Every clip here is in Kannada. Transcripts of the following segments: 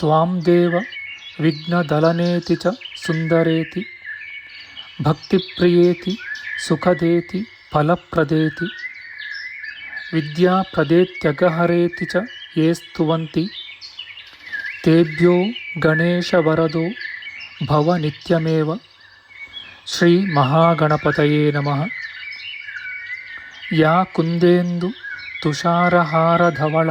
త్వాం దేవ విఘ్నదళనేతి చ సుందరేతి భక్తిప్రియేతి సుఖదేతి ఫలప్రదేతి విద్యా ప్రదేత్యగహరేతి ఏ స్వంతి తేభ్యో గణేశవరదో భవ భవనిత్యమేవ శ్రీ మహాగణపతయే నమ యా కుందేందు తుషారహారధవళ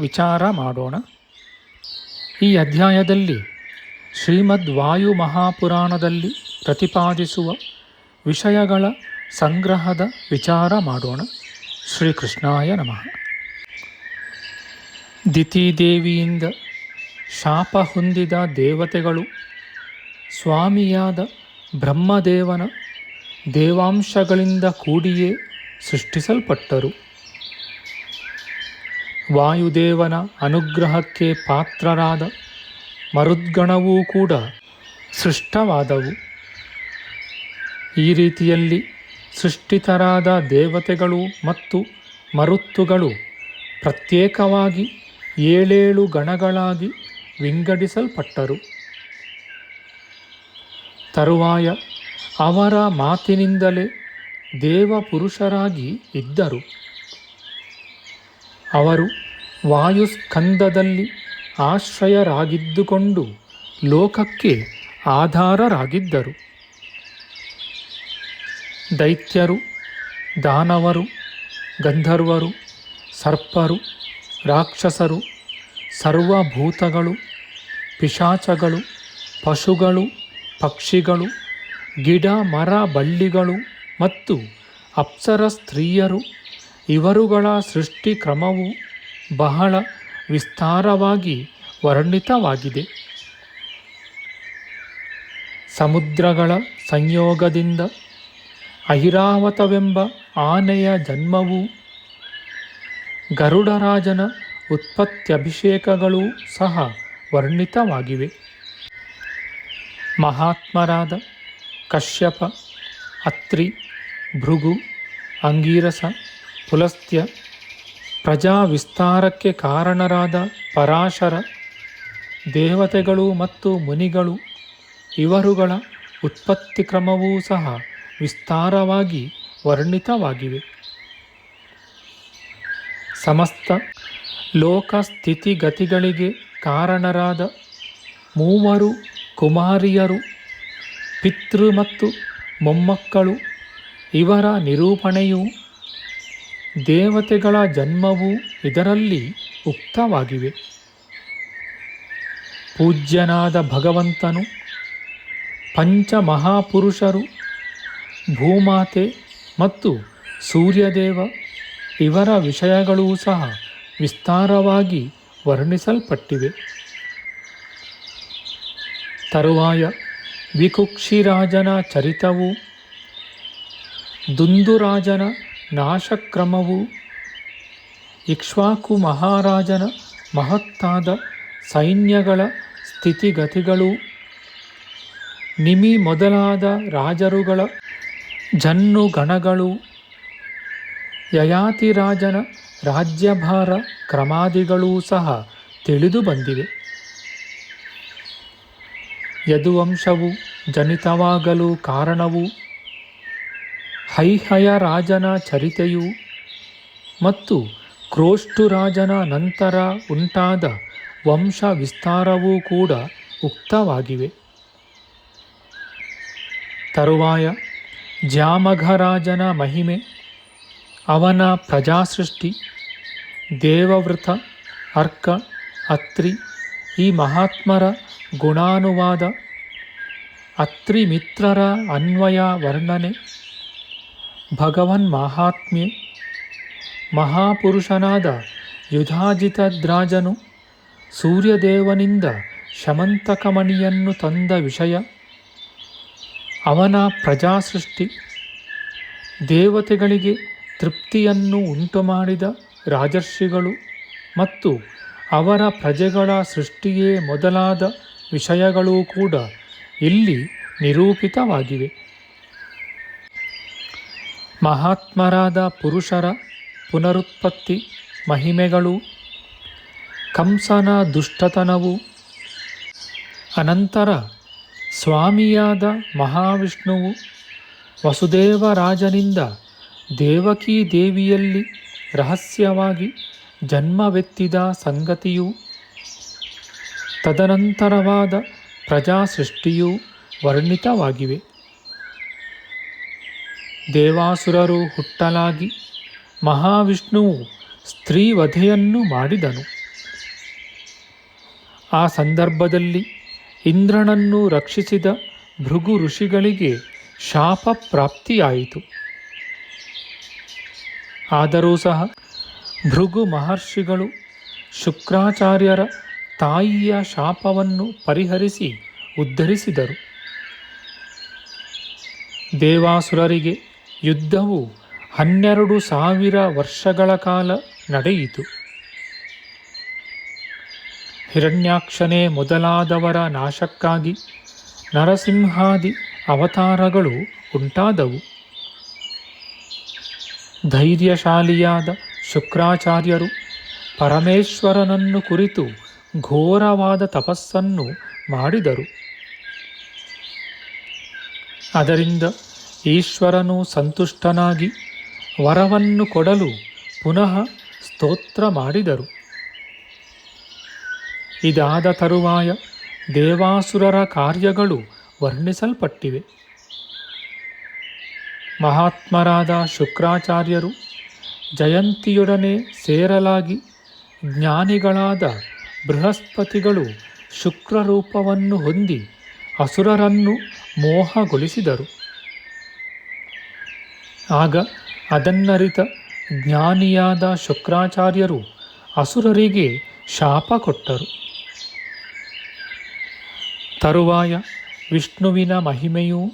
ವಿಚಾರ ಮಾಡೋಣ. ಈ ಅಧ್ಯಾಯದಲ್ಲಿ ಶ್ರೀಮದ್ ವಾಯು ಮಹಾಪುರಾಣದಲ್ಲಿ ಪ್ರತಿಪಾದಿಸುವ ವಿಷಯಗಳ ಸಂಗ್ರಹದ ವಿಚಾರ ಮಾಡೋಣ. ಶ್ರೀಕೃಷ್ಣಾಯ ನಮಃ. ದಿತಿದೇವಿಯಿಂದ ಶಾಪ ಹೊಂದಿದ ದೇವತೆಗಳು ಸ್ವಾಮಿಯಾದ ಬ್ರಹ್ಮದೇವನ ದೇವಾಂಶಗಳಿಂದ ಕೂಡಿಯೇ ಸೃಷ್ಟಿಸಲ್ಪಟ್ಟರು. ವಾಯುದೇವನ ಅನುಗ್ರಹಕ್ಕೆ ಪಾತ್ರರಾದ ಮರುದ್ಗಣವೂ ಕೂಡ ಸೃಷ್ಟವಾದವು. ಈ ರೀತಿಯಲ್ಲಿ ಸೃಷ್ಟಿತರಾದ ದೇವತೆಗಳು ಮತ್ತು ಮರುತ್ತುಗಳು ಪ್ರತ್ಯೇಕವಾಗಿ ಏಳೇಳು ಗಣಗಳಾಗಿ ವಿಂಗಡಿಸಲ್ಪಟ್ಟರು. ತರುವಾಯ ಅವರ ಮಾತಿನಿಂದಲೇ ದೇವಪುರುಷರಾಗಿ ಇದ್ದರು. ಅವರು ವಾಯುಸ್ಕಂದದಲ್ಲಿ ಆಶ್ರಯರಾಗಿದ್ದುಕೊಂಡು ಲೋಕಕ್ಕೆ ಆಧಾರರಾಗಿದ್ದರು. ದೈತ್ಯರು, ದಾನವರು, ಗಂಧರ್ವರು, ಸರ್ಪರು, ರಾಕ್ಷಸರು, ಸರ್ವಭೂತಗಳು, ಪಿಶಾಚಗಳು, ಪಶುಗಳು, ಪಕ್ಷಿಗಳು, ಗಿಡ ಮರ ಬಳ್ಳಿಗಳು ಮತ್ತು ಅಪ್ಸರ ಸ್ತ್ರೀಯರು ಇವರುಗಳ ಸೃಷ್ಟಿ ಕ್ರಮವು ಬಹಳ ವಿಸ್ತಾರವಾಗಿ ವರ್ಣಿತವಾಗಿದೆ. ಸಮುದ್ರಗಳ ಸಂಯೋಗದಿಂದ ಐರಾವತವೆಂಬ ಆನೆಯ ಜನ್ಮವು ಗರುಡರಾಜನ ಉತ್ಪತ್ತ್ಯಭಿಷೇಕಗಳೂ ಸಹ ವರ್ಣಿತವಾಗಿವೆ. ಮಹಾತ್ಮರಾದ ಕಶ್ಯಪ, ಅತ್ರಿ, ಭೃಗು, ಅಂಗೀರಸ ಪುಲಸ್ತ್ಯ ಪ್ರಜಾ ವಿಸ್ತಾರಕ್ಕೆ ಕಾರಣರಾದ ಪರಾಶರ, ದೇವತೆಗಳು ಮತ್ತು ಮುನಿಗಳು ಇವರುಗಳ ಉತ್ಪತ್ತಿ ಕ್ರಮವೂ ಸಹ ವಿಸ್ತಾರವಾಗಿ ವರ್ಣಿತವಾಗಿವೆ. ಸಮಸ್ತ ಲೋಕ ಸ್ಥಿತಿಗತಿಗಳಿಗೆ ಕಾರಣರಾದ ಮೂವರು ಕುಮಾರಿಯರು, ಪಿತೃ ಮತ್ತು ಮೊಮ್ಮಕ್ಕಳು ಇವರ ನಿರೂಪಣೆಯು ದೇವತೆಗಳ ಜನ್ಮವು ಇದರಲ್ಲಿ ಉಕ್ತವಾಗಿವೆ. ಪೂಜ್ಯನಾದ ಭಗವಂತನು, ಪಂಚಮಹಾಪುರುಷರು, ಭೂಮಾತೆ ಮತ್ತು ಸೂರ್ಯದೇವ ಇವರ ವಿಷಯಗಳೂ ಸಹ ವಿಸ್ತಾರವಾಗಿ ವರ್ಣಿಸಲ್ಪಟ್ಟಿವೆ. ತರುವಾಯ ವಿಕುಕ್ಷಿರಾಜನ ಚರಿತವು, ದುಂದುರಾಜನ ನಾಶಕ್ರಮವು ಇಕ್ಷ್ವಾಕು ಮಹಾರಾಜನ ಮಹತ್ತಾದ ಸೈನ್ಯಗಳ ಸ್ಥಿತಿಗತಿಗಳು, ನಿಮಿ ಮೊದಲಾದ ರಾಜರುಗಳ ಜನ್ನುಗಣಗಳು, ಯಯಾತಿರಾಜನ ರಾಜ್ಯಭಾರ ಕ್ರಮಾದಿಗಳೂ ಸಹ ತಿಳಿದು ಬಂದಿವೆ. ಯದುವಂಶವು ಜನಿತವಾಗಲು ಕಾರಣವು ಹೈಹಯ ರಾಜನ ಚರಿತೆಯು ಮತ್ತು ಕ್ರೋಷ್ಟುರಾಜನ ನಂತರ ಉಂಟಾದ ವಂಶ ವಿಸ್ತಾರವೂ ಕೂಡ ಉಕ್ತವಾಗಿವೆ. ತರುವಾಯ ಜಾಮಘರಾಜನ ಮಹಿಮೆ, ಅವನ ಪ್ರಜಾಸೃಷ್ಟಿ ದೇವವೃತ ಅರ್ಕ, ಅತ್ರಿ, ಈ ಮಹಾತ್ಮರ ಗುಣಾನುವಾದ, ಅತ್ರಿಮಿತ್ರರ ಅನ್ವಯ, ವರ್ಣನೆ ಭಗವನ್ ಮಹಾತ್ಮ್ಯೆ. ಮಹಾಪುರುಷನಾದ ಯುಧಾಜಿತದ್ರಾಜನು ಸೂರ್ಯದೇವನಿಂದ ಶಮಂತಕಮಣಿಯನ್ನು ತಂದ ವಿಷಯ. ಅವನ ಪ್ರಜಾಸೃಷ್ಟಿ. ದೇವತೆಗಳಿಗೆ ತೃಪ್ತಿಯನ್ನು ಉಂಟುಮಾಡಿದ ರಾಜರ್ಷಿಗಳು ಮತ್ತು ಅವರ ಪ್ರಜೆಗಳ ಸೃಷ್ಟಿಯೇ ಮೊದಲಾದ ವಿಷಯಗಳೂ ಕೂಡ ಇಲ್ಲಿ ನಿರೂಪಿತವಾಗಿವೆ. ಮಹಾತ್ಮರಾದ ಪುರುಷರ ಪುನರುತ್ಪತ್ತಿ ಮಹಿಮೆಗಳು, ಕಂಸನ ದುಷ್ಟತನವು, ಅನಂತರ ಸ್ವಾಮಿಯಾದ ಮಹಾವಿಷ್ಣುವು ವಸುದೇವರಾಜನಿಂದ ದೇವಕೀ ದೇವಿಯಲ್ಲಿ ರಹಸ್ಯವಾಗಿ ಜನ್ಮವೆತ್ತಿದ ಸಂಗತಿಯು, ತದನಂತರವಾದ ಪ್ರಜಾಸೃಷ್ಟಿಯೂ ವರ್ಣಿತವಾಗಿವೆ. ದೇವಾಸುರರು ಹುಟ್ಟಲಾಗಿ ಮಹಾವಿಷ್ಣುವು ಸ್ತ್ರೀವಧೆಯನ್ನು ಮಾಡಿದನು. ಆ ಸಂದರ್ಭದಲ್ಲಿ ಇಂದ್ರನನ್ನು ರಕ್ಷಿಸಿದ ಭೃಗು ಋಷಿಗಳಿಗೆ ಶಾಪ ಪ್ರಾಪ್ತಿಯಾಯಿತು. ಆದರೂ ಸಹ ಭೃಗು ಮಹರ್ಷಿಗಳು ಶುಕ್ರಾಚಾರ್ಯರ ತಾಯಿಯ ಶಾಪವನ್ನು ಪರಿಹರಿಸಿ ಉದ್ಧರಿಸಿದರು. ದೇವಾಸುರರಿಗೆ ಯುದ್ಧವು ಹನ್ನೆರಡು ಸಾವಿರ ವರ್ಷಗಳ ಕಾಲ ನಡೆಯಿತು. ಹಿರಣ್ಯಾಕ್ಷನೇ ಮೊದಲಾದವರ ನಾಶಕ್ಕಾಗಿ ನರಸಿಂಹಾದಿ ಅವತಾರಗಳು ಉಂಟಾದವು. ಧೈರ್ಯಶಾಲಿಯಾದ ಶುಕ್ರಾಚಾರ್ಯರು ಪರಮೇಶ್ವರನನ್ನು ಕುರಿತು ಘೋರವಾದ ತಪಸ್ಸನ್ನು ಮಾಡಿದರು. ಅದರಿಂದ ಈಶ್ವರನು ಸಂತುಷ್ಟನಾಗಿ ವರವನ್ನು ಕೊಡಲು ಪುನಃ ಸ್ತೋತ್ರ ಮಾಡಿದರು. ಇದಾದ ತರುವಾಯ ದೇವಾಸುರರ ಕಾರ್ಯಗಳು ವರ್ಣಿಸಲ್ಪಟ್ಟಿವೆ. ಮಹಾತ್ಮರಾದ ಶುಕ್ರಾಚಾರ್ಯರು ಜಯಂತಿಯೊಡನೆ ಸೇರಲಾಗಿ ಜ್ಞಾನಿಗಳಾದ ಬೃಹಸ್ಪತಿಗಳು ಶುಕ್ರರೂಪವನ್ನು ಹೊಂದಿ ಅಸುರರನ್ನು ಮೋಹಗೊಳಿಸಿದರು. ಆಗ ಅದನ್ನರಿತ ಜ್ಞಾನಿಯಾದ ಶುಕ್ರಾಚಾರ್ಯರು ಅಸುರರಿಗೆ ಶಾಪ ಕೊಟ್ಟರು. ತರುವಾಯ ವಿಷ್ಣುವಿನ ಮಹಿಮೆಯೂ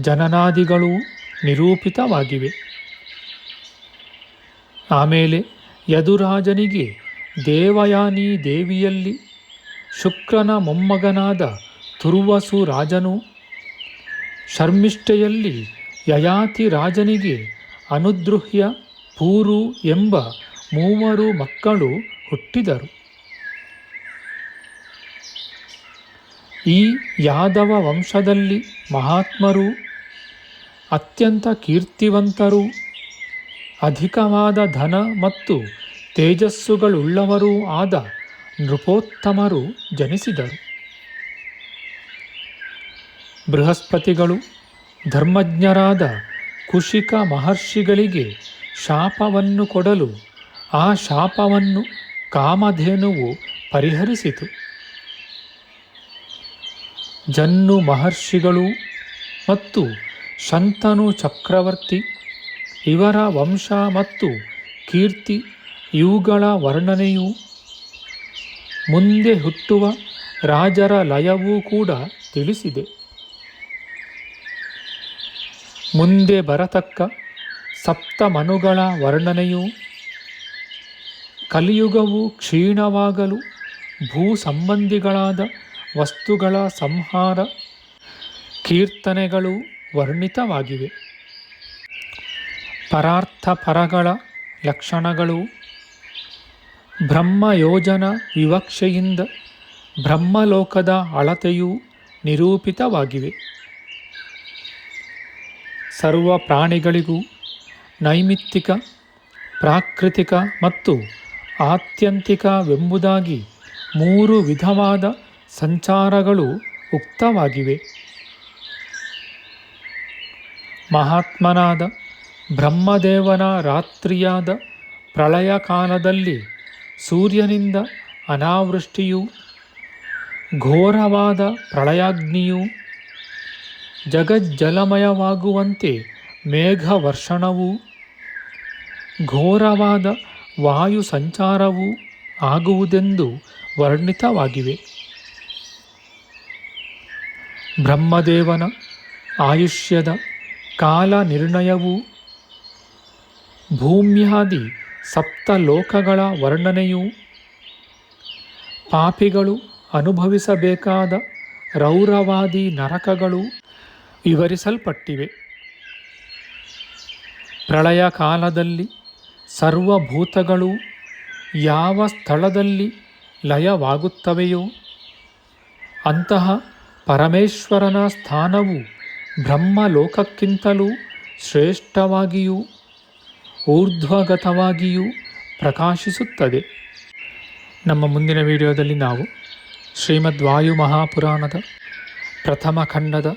ಜನನಾದಿಗಳೂ ನಿರೂಪಿತವಾಗಿವೆ. ಆಮೇಲೆ ಯದುರಾಜನಿಗೆ ದೇವಯಾನಿ ದೇವಿಯಲ್ಲಿ ಶುಕ್ರನ ಮೊಮ್ಮಗನಾದ ತುರ್ವಸು ರಾಜನು ಶರ್ಮಿಷ್ಠೆಯಲ್ಲಿ ಯಯಾತಿ ರಾಜನಿಗೆ ಅನುದ್ರುಹ್ಯ ಪೂರು ಎಂಬ ಮೂವರು ಮಕ್ಕಳು ಹುಟ್ಟಿದರು. ಈ ಯಾದವ ವಂಶದಲ್ಲಿ ಮಹಾತ್ಮರು, ಅತ್ಯಂತ ಕೀರ್ತಿವಂತರು, ಅಧಿಕವಾದ ಧನ ಮತ್ತು ತೇಜಸ್ಸುಗಳುಳ್ಳವರೂ ಆದ ನೃಪೋತ್ತಮರು ಜನಿಸಿದರು. ಬೃಹಸ್ಪತಿಗಳು ಧರ್ಮಜ್ಞರಾದ ಕುಶಿಕ ಮಹರ್ಷಿಗಳಿಗೆ ಶಾಪವನ್ನು ಕೊಡಲು ಆ ಶಾಪವನ್ನು ಕಾಮಧೇನುವು ಪರಿಹರಿಸಿತು. ಜನ್ನು ಮಹರ್ಷಿಗಳು ಮತ್ತು ಶಂತನು ಚಕ್ರವರ್ತಿ, ಇವರ ವಂಶ ಮತ್ತು ಕೀರ್ತಿ, ಇವುಗಳ ವರ್ಣನೆಯು ಮುಂದೆ ಹುಟ್ಟುವ ರಾಜರ ಲಯವೂ ಕೂಡ ತಿಳಿಸಿದೆ. ಮುಂದೆ ಬರತಕ್ಕ ಸಪ್ತ ಮನುಗಳ ವರ್ಣನೆಯು ಕಲಿಯುಗವು ಕ್ಷೀಣವಾಗಲು ಭೂ ಸಂಬಂಧಿಗಳಾದ ವಸ್ತುಗಳ ಸಂಹಾರ ಕೀರ್ತನೆಗಳು ವರ್ಣಿತವಾಗಿವೆ. ಪರಾರ್ಥ ಪರಗಳ ಲಕ್ಷಣಗಳು ಬ್ರಹ್ಮಯೋಜನ ವಿವಕ್ಷೆಯಿಂದ ಬ್ರಹ್ಮಲೋಕದ ಅಳತೆಯೂ ನಿರೂಪಿತವಾಗಿವೆ. ಸರ್ವ ಪ್ರಾಣಿಗಳಿಗೂ ನೈಮಿತ್ತಿಕ, ಪ್ರಾಕೃತಿಕ ಮತ್ತು ಆತ್ಯಂತಿಕವೆಂಬುದಾಗಿ ಮೂರು ವಿಧವಾದ ಸಂಚಾರಗಳು ಉಕ್ತವಾಗಿವೆ. ಮಹಾತ್ಮನಾದ ಬ್ರಹ್ಮದೇವನ ರಾತ್ರಿಯಾದ ಪ್ರಳಯ ಕಾಲದಲ್ಲಿ ಸೂರ್ಯನಿಂದ ಅನಾವೃಷ್ಟಿಯು, ಘೋರವಾದ ಪ್ರಳಯಾಗ್ನಿಯು ಜಗಜ್ಜಲಮಯವಾಗುವಂತೆ ಮೇಘವರ್ಷಣವು, ಘೋರವಾದ ವಾಯು ಸಂಚಾರವೂ ಆಗುವುದೆಂದು ವರ್ಣಿತವಾಗಿವೆ. ಬ್ರಹ್ಮದೇವನ ಆಯುಷ್ಯದ ಕಾಲ ನಿರ್ಣಯವು ಭೂಮ್ಯಾದಿ ಸಪ್ತಲೋಕಗಳ ವರ್ಣನೆಯು, ಪಾಪಿಗಳು ಅನುಭವಿಸಬೇಕಾದ ರೌರವಾದಿ ನರಕಗಳು ವಿವರಿಸಲ್ಪಟ್ಟಿವೆ. ಪ್ರಳಯ ಕಾಲದಲ್ಲಿ ಸರ್ವಭೂತಗಳು ಯಾವ ಸ್ಥಳದಲ್ಲಿ ಲಯವಾಗುತ್ತವೆಯೋ, ಅಂತಹ ಪರಮೇಶ್ವರನ ಸ್ಥಾನವು ಬ್ರಹ್ಮಲೋಕಕ್ಕಿಂತಲೂ ಶ್ರೇಷ್ಠವಾಗಿಯೂ ಊರ್ಧ್ವಗತವಾಗಿಯೂ ಪ್ರಕಾಶಿಸುತ್ತದೆ. ನಮ್ಮ ಮುಂದಿನ ವಿಡಿಯೋದಲ್ಲಿ ನಾವು ಶ್ರೀಮದ್ ವಾಯು ಮಹಾಪುರಾಣದ ಪ್ರಥಮ ಖಂಡದ